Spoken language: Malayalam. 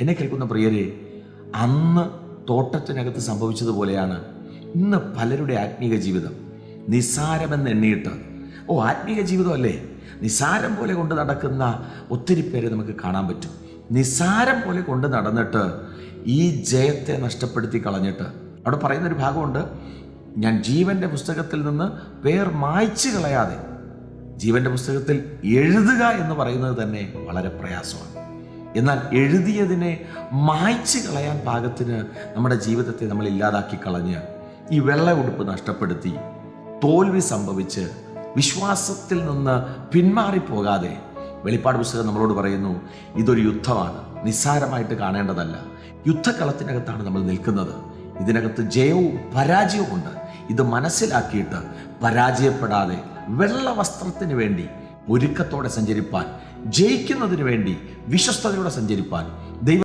എന്നെ കേൾക്കുന്ന പ്രിയരെ അന്ന് തോട്ടത്തിനകത്ത് സംഭവിച്ചതുപോലെയാണ് ഇന്ന് പലരുടെ ആത്മീക ജീവിതം. നിസ്സാരമെന്ന് എണ്ണിയിട്ട് ഓ ആത്മീക ജീവിതമല്ലേ? നിസ്സാരം പോലെ കൊണ്ട് നടക്കുന്ന ഒത്തിരി പേരെ നമുക്ക് കാണാൻ പറ്റും. നിസ്സാരം പോലെ കൊണ്ട് നടന്നിട്ട് ഈ ജയത്തെ നഷ്ടപ്പെടുത്തി കളഞ്ഞിട്ട് അവിടെ പറയുന്നൊരു ഭാഗമുണ്ട് ഞാൻ ജീവന്റെ പുസ്തകത്തിൽ നിന്ന് പേർ മായ്ച്ചു കളയാതെ ജീവന്റെ പുസ്തകത്തിൽ എഴുതുക എന്ന് പറയുന്നത് തന്നെ വളരെ പ്രയാസമാണ്. എന്നാൽ എഴുതിയതിനെ മായ്ച്ചു കളയാൻ പാകത്തിന് നമ്മുടെ ജീവിതത്തെ നമ്മൾ ഇല്ലാതാക്കി കളഞ്ഞ് ഈ വെള്ള ഉടുപ്പ് നഷ്ടപ്പെടുത്തി തോൽവി സംഭവിച്ച് വിശ്വാസത്തിൽ നിന്ന് പിന്മാറിപ്പോകാതെ വെളിപ്പാട് പുസ്തകം നമ്മളോട് പറയുന്നു ഇതൊരു യുദ്ധമാണ്. നിസ്സാരമായിട്ട് കാണേണ്ടതല്ല. യുദ്ധക്കളത്തിനകത്താണ് നമ്മൾ നിൽക്കുന്നത്. ഇതിനകത്ത് ജയവും പരാജയവും ഉണ്ട് ഇത് മനസ്സിലാക്കിയിട്ട് പരാജയപ്പെടാതെ വെള്ള വസ്ത്രത്തിന് വേണ്ടി ഒരുക്കത്തോടെ സഞ്ചരിപ്പാൻ ജയിക്കുന്നതിന് വേണ്ടി വിശ്വസ്തയോടെ സഞ്ചരിപ്പാൻ